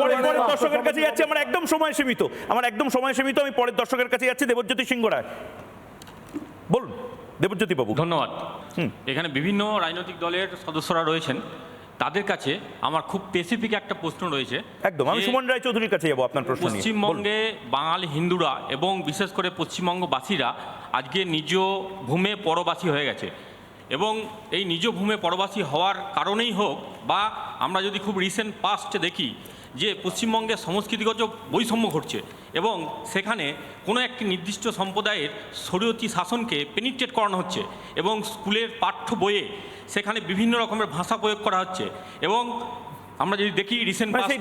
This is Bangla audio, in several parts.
পরের দর্শকের কাছে যাচ্ছি আমার একদম সময় সীমিত। আমার একদম সময় সীমিত আমি পরের দর্শকের কাছে যাচ্ছি দেবজ্যোতি সিংহ রায় বলুন দেবজ্যোতি বাবু। ধন্যবাদ। এখানে বিভিন্ন রাজনৈতিক দলের সদস্যরা রয়েছেন। তাদের কাছে আমার খুব স্পেসিফিক একটা প্রশ্ন রয়েছে একদম আমি সুমন রায় চৌধুরীর কাছে যাব আপনার প্রশ্ন পশ্চিমবঙ্গে বাঙালি হিন্দুরা এবং বিশেষ করে পশ্চিমবঙ্গবাসীরা আজকে নিজ ভূমে পরবাসী হয়ে গেছে। এবং এই নিজ ভূমে পরবাসী হওয়ার কারণেই হোক বা আমরা যদি খুব রিসেন্ট পাস্টে দেখি যে পশ্চিমবঙ্গে সংস্কৃতিগত বৈষম্য ঘটছে এবং সেখানে কোনো একটি নির্দিষ্ট সম্প্রদায়ের শরীয়তী শাসনকে পেনিট্রেট করানো হচ্ছে এবং স্কুলের পাঠ্য বইয়ে সেখানে বিভিন্ন রকমের ভাষা প্রয়োগ করা হচ্ছে এবং আমরা যদি দেখি রিসেন্ট মানে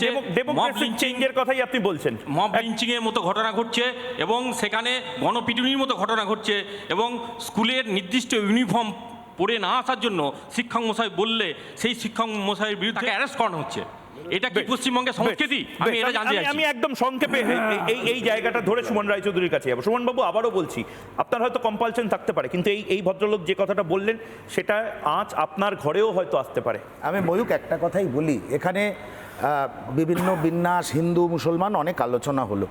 কথাই আপনি বলছেন। মব লিঞ্চিংয়ের মতো ঘটনা ঘটছে এবং সেখানে গণপিটুনির মতো ঘটনা ঘটছে এবং স্কুলের নির্দিষ্ট ইউনিফর্ম পরে না আসার জন্য শিক্ষক মশাই বললে সেই শিক্ষক মশাইয়ের বিরুদ্ধে অ্যারেস্ট করানো হচ্ছে। এটা কি পশ্চিমবঙ্গের সংস্কৃতি? আমি এটা জানতে চাই চাইছি। আমি একদম সংক্ষেপে এই- এই এই জায়গাটা ধরে সুমন রায়চৌধুরীর কাছে যাব। সুমন বাবু আবারও বলছি আপনার হয়তো কম্পালশন থাকতে পারে কিন্তু এই এই ভদ্রলোক যে কথাটা বললেন সেটা আজ আপনার ঘরেও হয়তো আসতে পারে। আমি ময়ূক একটা কথাই বলি এখানে বিভিন্ন বিন্যাস হিন্দু মুসলমান অনেক আলোচনা হলো।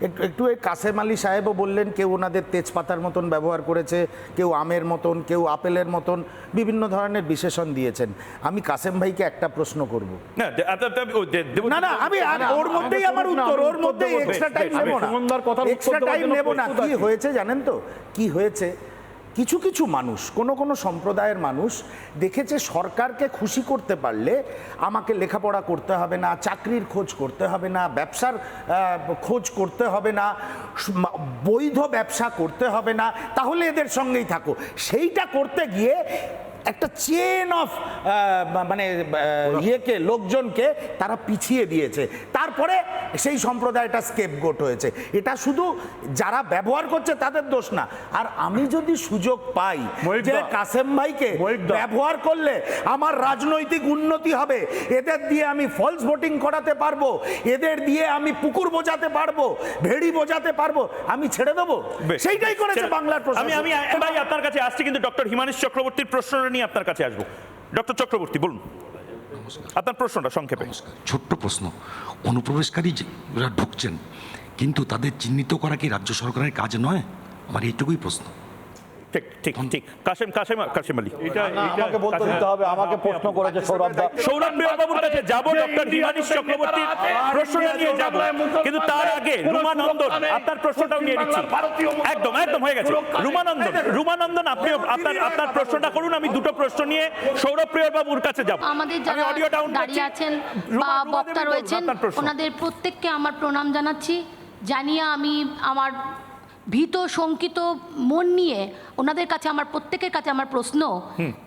একটু একটু এই কাসেম আলী সাহেবও বললেন কেউ ওনাদের তেজপাতার মতন ব্যবহার করেছে কেউ আমের মতন কেউ আপেলের মতন বিভিন্ন ধরনের বিশেষণ দিয়েছেন আমি কাসেম ভাইকে একটা প্রশ্ন করব না না আমি ওর মধ্যেই আমার উত্তর ওর মধ্যেই এক্সট্রা টাইম নেব না এক্সট্রা টাইম নেব না কি হয়েছে জানেন তো কি হয়েছে কিছু কিছু মানুষ, কোন কোন সম্প্রদায়ের মানুষ দেখেছে সরকারকে খুশি করতে পারলে আমাকে লেখাপড়া করতে হবে না, চাকরির খোঁজ করতে হবে না, ব্যবসার খোঁজ করতে হবে না বৈধ ব্যবসা করতে হবে না, তাহলে এদের সঙ্গেই থাকো। সেইটা করতে গিয়ে একটা চেন অফ মানে ইয়েকে লোকজনকে তারা পিছিয়ে দিয়েছে। তারপরে সেই সম্প্রদায়টা স্কেপগোট হয়েছে। এটা শুধু যারা ব্যবহার করছে তাদের দোষ না। আর আমি যদি সুযোগ পাই। যে কাসেম ভাইকে ব্যবহার করলে আমার রাজনৈতিক উন্নতি হবে এদের দিয়ে আমি ফলস ভোটিং করাতে পারব এদের দিয়ে আমি পুকুর বোঝাতে পারব ভেড়ি বোঝাতে পারব আমি ছেড়ে দেবো? সেইটাই করেছে বাংলার আমি আমি ভাই আপনার কাছে আসছি কিন্তু ডক্টর হিমানিশ চক্রবর্তীর প্রশ্নটা নিয়ে আপনার কাছে আসব। ডক্টর চক্রবর্তী বলুন। আপনার প্রশ্নটা সংক্ষেপে। ছোট্ট প্রশ্ন। অনুপ্রবেশকারী যারা ঢুকছেন কিন্তু তাদের চিহ্নিত করা কি রাজ্য সরকারের কাজ নয়? আমার এইটুকুই প্রশ্ন। ঠিক ঠিক ঠিক। কাশেম কাশেম কাশেম আলী। এটা আমাকে বলতে দিতে হবে আমাকে প্রশ্ন করেছে সৌরভ দা। সৌরভ প্রিয় বাবুর কাছে যাব ডক্টর হিমানিশ চক্রবর্তীর প্রশ্নটা নিয়ে যাব। কিন্তু তার আগে রুমানন্দন আপনার প্রশ্নটাও নিয়ে নিচ্ছি। একদম একদম হয়ে গেছে। রুমানন্দন রুমানন্দন আপনি আপনার আপনার প্রশ্নটা করুন আমি দুটো প্রশ্ন নিয়ে সৌরভ প্রিয় বাবুর কাছে যাব। আমাদের আমি যারা অডিও ডাউন দাঁড়িয়ে আছেন বা বক্তা রয়েছেন ওনাদের প্রত্যেককে আমার প্রণাম জানাচ্ছি। জানিয়ে আমি আমার ভীত শঙ্কিত মন নিয়ে ওনাদের কাছে আমার প্রত্যেকের কাছে আমার প্রশ্ন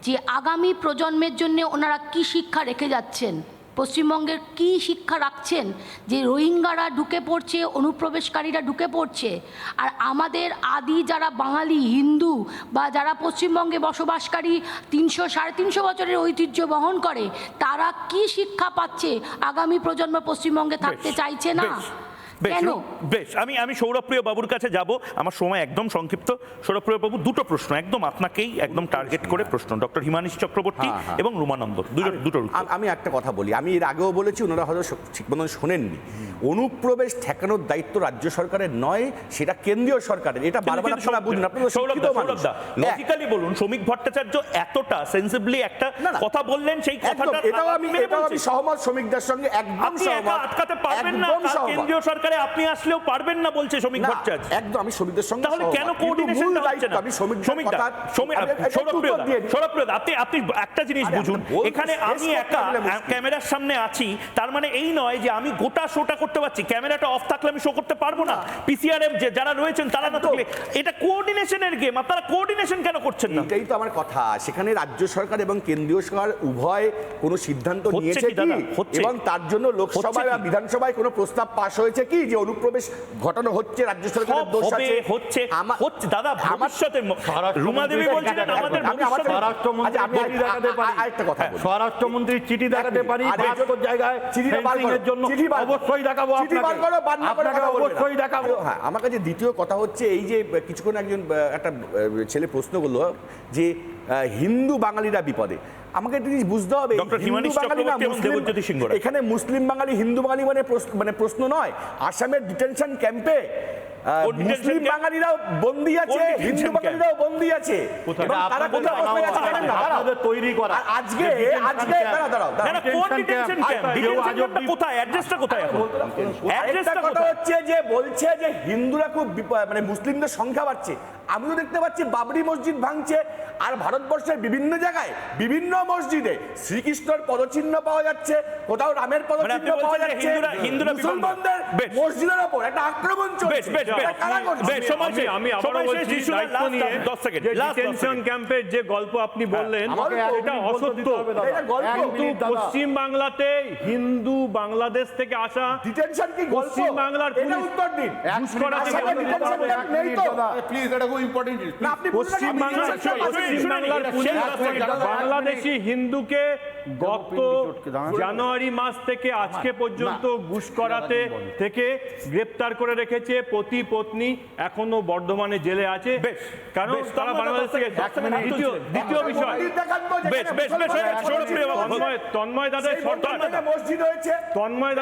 যে আগামী প্রজন্মের জন্য ওনারা কি শিক্ষা রেখে যাচ্ছেন? পশ্চিমবঙ্গের কি শিক্ষা রাখছেন? যে রোহিঙ্গারা ঢুকে পড়ছে অনুপ্রবেশকারীরা ঢুকে পড়ছে আর আমাদের আদি যারা বাঙালি হিন্দু বা যারা পশ্চিমবঙ্গে বসবাসকারী তিনশো সাড়ে তিনশো বছরের ঐতিহ্য বহন করে তারা কি শিক্ষা পাচ্ছে আগামী প্রজন্ম পশ্চিমবঙ্গে থাকতে চাইছে না? বেশ, বেশ, আমি আমি সৌরভপ্রিয় বাবুর কাছে যাব আমার সময় একদম সংক্ষিপ্ত সৌরভপ্রিয় বাবু দুটো প্রশ্ন একদম আপনাকেই একদম টার্গেট করে প্রশ্ন ডক্টর হিমানিশ চক্রবর্তী হ্যাঁ, হ্যাঁ। এবং রুমানন্দ দুটো উত্তর। আম- একটা কথা বলি আমি এর আগেও বলেছি ওনারা হয়তো ঠিক মতন শোনেননি অনুপ্রবেশ ঠেকানোর দায়িত্ব রাজ্য সরকারের নয় সেটা কেন্দ্রীয় সরকারের এটা বারবার আপনারা বুঝুন আপনারা শিক্ষিত মানুষ। লজিক্যালি বলুন শ্রমিক ভট্টাচার্য এতটা সেন্সিবলি একটা। কথা বললেন সেই কথাটা এটাও আমি মেনে এটাও আমি সহমত শ্রমিকদের সঙ্গে একদম আপনি সহমত আটকাতে পারবেন না। কেন্দ্রীয় সরকারে আপনি আসলেও পারবেন না বলছে শ্রমিক ভট্টাচার্য। একদম আমি শ্রমিকদের সঙ্গে তাহলে কেন কিন্তু কোঅর্ডিনেশনটা হচ্ছে না? আমি শ্রমিক-। সৌরভপ্রিয় দা, আপনি আপনি একটা জিনিস বুঝুন। এখানে আমি একা ক্যামেরার সামনে আছি তার মানে এই নয় যে আমি গোটা শোটা করতে পারছি। ক্যামেরাটা অফ থাকলে আমি শো করতে পারব না। পিসিআরএম যে যারা রয়েছেন তারা না। থাকলে এটা কোঅর্ডিনেশনের গেম আপনারা কোঅর্ডিনেশন কেন করছেন না? এটাই তো আমার কথা। সেখানে রাজ্য সরকার এবং কেন্দ্রীয় সরকার উভয় কোনো সিদ্ধান্ত হচ্ছে নিয়েছে কি। এবং তার জন্য লোকসভায় বা বিধানসভায় কোনো প্রস্তাব পাশ হয়েছে কি? যে অনুপ্রবেশ ঘটানো হচ্ছে রাজ্য সরকারের দোষ আছে। হচ্ছে হচ্ছে দাদা আমার- ভবিষ্যতে রুমা দেবী বলছিলেন আমাদের আমি আমার ভবিষ্যতে স্বরাষ্ট্রমন্ত্রী আচ্ছা, আমি চিঠি দেখাতে পারি। আরেকটা কথা বলি। স্বরাষ্ট্রমন্ত্রীর চিঠি দেখাতে পারি আরে, জায়গায় চিঠিটা বার fencing করো, এর জন্য চিঠি অবশ্যই দেখাবো চিঠি বার আপনাকে। করো, বান্না করে আপনাকে না। অবশ্যই দেখাবো। হ্যাঁ আমার কাছে দ্বিতীয় কথা হচ্ছে এই যে কিছুক্ষণ একজন একটা ছেলে প্রশ্ন করল যে হিন্দু বাঙালিরা বিপদে আমাকে একটা জিনিস বুঝতে হবে। এখানে মুসলিম বাঙালি হিন্দু বাঙালি মানে প্রশ্ন- মানে প্রশ্ন নয় আসামের ডিটেনশন ক্যাম্পে মুসলিম বাঙালিরাও বন্দি আছে হিন্দু বাঙালিরাও বন্দি আছে। তারা কোথায় বসে গেছে জানেন না? আপনাদের তৈরি করা। আজকে আজকে দাঁড়াও দাঁড়াও না না কোন ডিটেনশন ক্যাম্প? ডিটেনশন ক্যাম্পটা কোথায়? অ্যাড্রেসটা কোথায় এখন? অ্যাড্রেসটা কথা হচ্ছে যে বলছে যে হিন্দুরা খুব মানে মুসলিমদের সংখ্যা বাড়ছে। আমিও দেখতে পাচ্ছি বাবরি মসজিদ ভাঙছে। আর ভারতবর্ষের বিভিন্ন জায়গায় বিভিন্ন মসজিদে শ্রীকৃষ্ণর পদচিহ্ন পাওয়া যাচ্ছে কোথাও রামের মানে পদচিহ্ন পাওয়া যাচ্ছে। হিন্দুরা- হিন্দুরা মুসলমানদের বেশ। মসজিদের ওপর একটা আক্রমণ বেশ চলছে। বেশ বেশ এটা কারা করছে? বেশ সময় শেষ আমি আবারও বলছি দায়িত্ব নিয়ে 10 সেকেন্ড। যে লাস্ট 10 ডিটেনশন ক্যাম্পের যে গল্প আপনি বললেন এটা অসত্য। কিন্তু। পশ্চিম বাংলাতে হিন্দু বাংলাদেশ থেকে আসা ডিটেনশন কি গল্প? পশ্চিম বাংলার পুলিশ- উত্তর দিন। ঘুষ থেকে আসামে বঞ্চিত detention হবে। camp নেই তো। প্লিজ এটা খুব ইম্পর্টেন্ট আপনি পশ্চিম বাংলার detention camp আছে? পশ্চিম বাংলার পুলিশ বাংলাদেশি হিন্দুকে গত জানুয়ারি মাস থেকে আজকে পর্যন্ত ঘুষ করাতে থেকে গ্রেপ্তার করে রেখেছে পতি পত্নী এখনও বর্ধমানে জেলে আছে। বেশ, কারণ তারা বাংলাদেশ থেকে দ্বিতীয় দ্বিতীয় বিষয়। বেশ, বেশ, বেশ। তন্ময় বর্ধমানে মসজিদ হয়েছে তন্ময়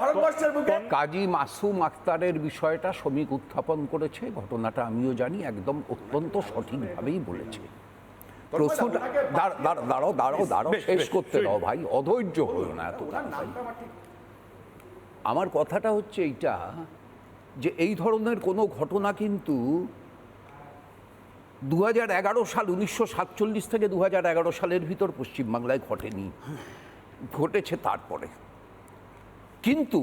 ভারতবর্ষের বুকে। কাজী মাসুম আক্তারের বিষয়টা শ্রমিক উত্থাপন করেছে ঘটনাটা আমিও জানি একদম অত্যন্ত সঠিকভাবেই বলেছে। দাঁড়াও দাঁড়াও দাঁড়াও শেষ করতে। দাও ভাই অধৈর্য হলো না এত আমার কথাটা হচ্ছে এইটা যে এই ধরনের কোনো ঘটনা কিন্তু দু হাজার এগারো সাল, উনিশশো সাতচল্লিশ থেকে দু হাজার এগারো সালের ভিতর পশ্চিমবাংলায় ঘটেনি। ঘটেছে তারপরে। কিন্তু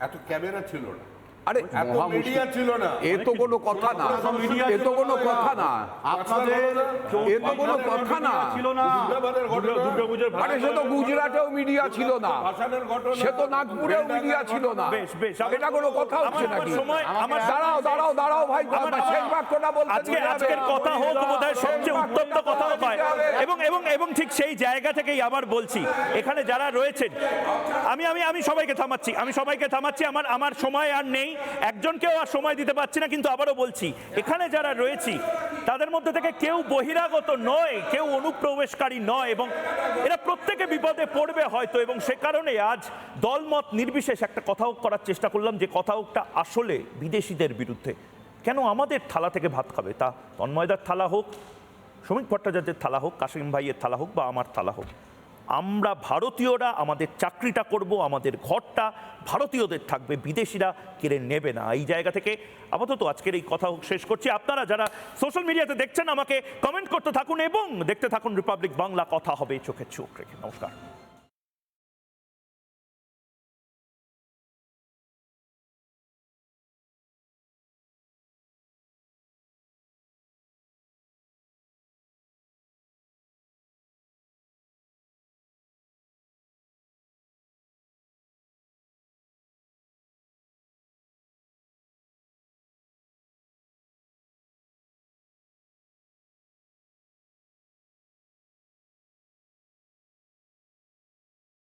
এত ক্যামেরা ছিল না। আরে এত মিডিয়া ছিল না। এ তো কোনো কথা না। এ তো কোনো কথা না। আপনাদের এ তো কোনো কথা না। ছিল না। আরে সে তো গুজরাটেও মিডিয়া ছিল না। সে তো নাগপুরেও মিডিয়া ছিল না। বেশ, বেশ, এটা কোনো কথা হচ্ছে আমার নাকি? আমার দাঁড়াও দাঁড়াও দাঁড়াও ভাই আমার- শেষ বাক্যটা বলতে আজকে আজকের কথা হোক বোধহয় সবচেয়ে উত্তপ্ত কথা হয় এবং এবং এবং ঠিক সেই জায়গা থেকেই আবার বলছি এখানে যারা রয়েছেন আমি আমি আমি সবাইকে থামাচ্ছি। আমি সবাইকে থামাচ্ছি। আমার আমার সময় আর নেই। একজনকেও আর সময় দিতে পারছি না, কিন্তু আবারও বলছি, এখানে যারা রয়েছি, তাদের মধ্যে থেকে কেউ বহিরাগত নয়, কেউ অনুপ্রবেশকারী নয়, এবং এরা প্রত্যেকে বিপদে পড়বে হয়তো, এবং সে কারণে আজ দলমত নির্বিশেষ একটা কথা হোক করার চেষ্টা করলাম, যে কথা হোকটা আসলে বিদেশিদের বিরুদ্ধে। কেন আমাদের থালা থেকে ভাত খাবে? তা তন্ময়দার থালা হোক, শ্রমিক ভট্টাচার্যের থালা হোক কাশিম ভাইয়ের থালা হোক বা আমার থালা হোক। আমরা ভারতীয়রা আমাদের চাকরিটা করব, আমাদের ঘরটা ভারতীয়দের থাকবে, বিদেশিরা কেড়ে নেবে না। এই জায়গা থেকে আপাতত আজকের এই কথা শেষ করছি। আপনারা যারা সোশ্যাল মিডিয়াতে দেখছেন আমাকে কমেন্ট করতে থাকুন এবং দেখতে থাকুন রিপাবলিক বাংলা কথা হবে চোখের চোখ রেখে। নমস্কার।